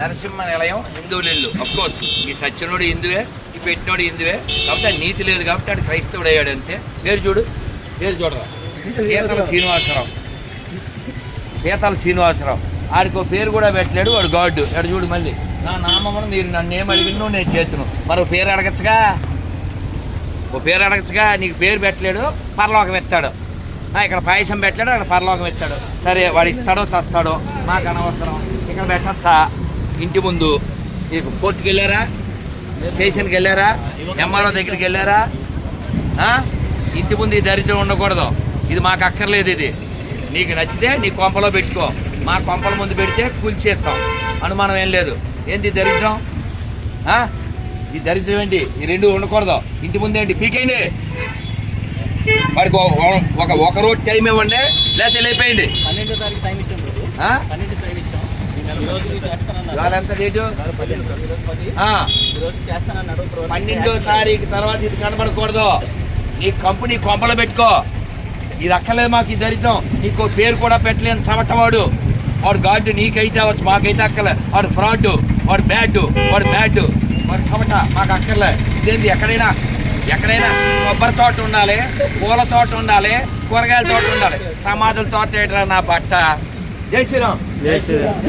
నరసింహ నిలయం హిందువులు కోర్స్ ఈ సత్యనుడు హిందువే ఈ పెట్టినోడు హిందువే. కాబట్టి నీతి లేదు కాబట్టి ఆడు క్రైస్తవుడు అయ్యాడు అంతే. పేరు చూడు. పేరు చూడరా. పీతల శ్రీనివాసరావు. పీతల శ్రీనివాసరావు. ఆడికి పేరు కూడా పెట్టలేడు వాడు గాడ్. ఎడ చూడు మళ్ళీ. నా నామమును మీరు నన్ను ఏం అడిగినో నేను చేతును. మరో పేరు అడగచ్చుగా? ఓ పేరు అడగచ్చుగా? నీకు పేరు పెట్టలేడు పరలోకం ఎత్తాడు. ఇక్కడ పాయసం పెట్టలేడు అక్కడ పరలోకం ఎత్తాడు. సరే వాడు ఇస్తాడో చస్తాడో మాకు అనవసరం. ఇక్కడ పెట్టచ్చా? ఇంటి ముందు కోర్టుకి వెళ్ళారా? స్టేషన్కి వెళ్ళారా? ఎంఆర్ఓ దగ్గరికి వెళ్ళారా? ఇంటి ముందు ఈ దరిద్రం ఉండకూడదు. ఇది మాకు అక్కర్లేదు ఇది. నీకు నచ్చితే నీ కొంపలో పెట్టుకో. మా కొంపల ముందు పెడితే కూల్చేస్తాం. అనుమానం ఏం లేదు. ఏంది దరిద్రం? ఈ దరిద్రం ఏంటి? ఈ రెండు ఉండకూడదు. ఇంటి ముందు ఏంటి? పీకేయండి. వాడికి ఒక- ఒక రోజు టైం ఇవ్వండి. లేకపోతే లేపేయండి. పన్నెండో తారీఖు టైం ఇచ్చాం. ఇవాళ ఎంత డేటు పన్నెండు. తారీఖు తర్వాత ఇది కనబడకూడదు. నీ కంపెనీ కొంపలో పెట్టుకో. ఇది అక్కర్లేదు మాకు ఈ దరిద్రం. నీకు పేరు కూడా పెట్టలేని చమటవాడు. వాడు గాడ్డు నీకైతే అవ్వచ్చు మాకైతే అక్కర్లే. వాడు ఫ్రాడ్ వాడు బ్యాడ్ వాడు బ్యాడ్. వాడు చమట మాకు అక్కర్లే. ఇదేంటి ఎక్కడైనా ఎక్కడైనా కొబ్బరి తోట ఉండాలి పూల తోట ఉండాలి కూరగాయల తోట ఉండాలి. సమాధుల తోట నా బట్ట? జై శ్రీరామ్. జై శ్రీరామ్.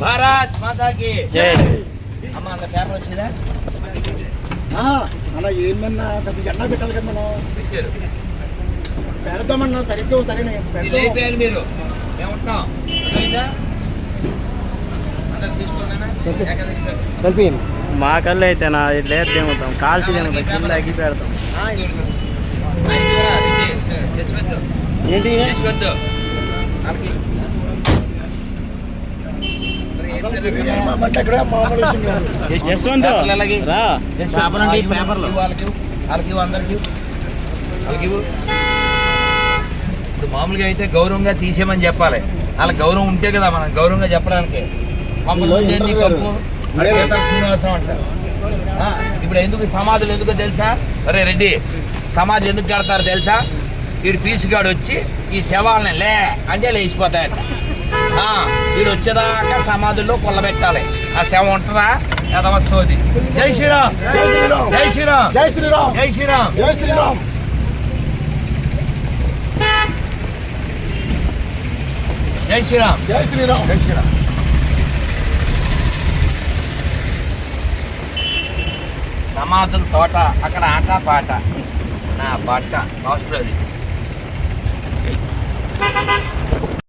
భారత్ మాతాకి. జై అమ్మ అంత పేపర్ వచ్చిందా? అలా ఏమన్నా పెద్ద జెండా పెట్టాలి కదా మనం. పెడతామన్నా సరిగ్గా సరైన మీరు. మేము కలిపి మా కళ్ళు అయితే నా లేదు తిరుగుతాం. కాల్చి తిరుగుతాం కింద అగ్గి పెడతాం. ఏంటి మామూలుగా అయితే గౌరవంగా తీసేయమని చెప్పాలి. వాళ్ళకి గౌరవం ఉంటే కదా మనం గౌరవంగా చెప్పడానికి. శ్రీనివాసం అంటారు ఇప్పుడు ఎందుకు సమాధులు ఎందుకో తెలుసా? అరే రెడ్డి సమాధి ఎందుకు కడతారు తెలుసా? వీడు పీసుగాడు వచ్చి ఈ శవాలని లే అంటే లేచిపోతాయట ఆ, వీడు వచ్చేదాకా సమాధుల్లో కొల్లబెట్టాలి ఆ శవం ఉంటుందా? ఎదవస్తోది జై శ్రీరామ్. జై శ్రీరామ్. జై శ్రీరామ్. జై శ్రీరామ్. జై శ్రీరామ్. జై శ్రీరామ్. జై శ్రీరామ్. జై శ్రీరామ్. జై శ్రీరామ్. సమాధుల తోట అక్కడ ఆట పాట. నా పాట లాస్ట్లో అది.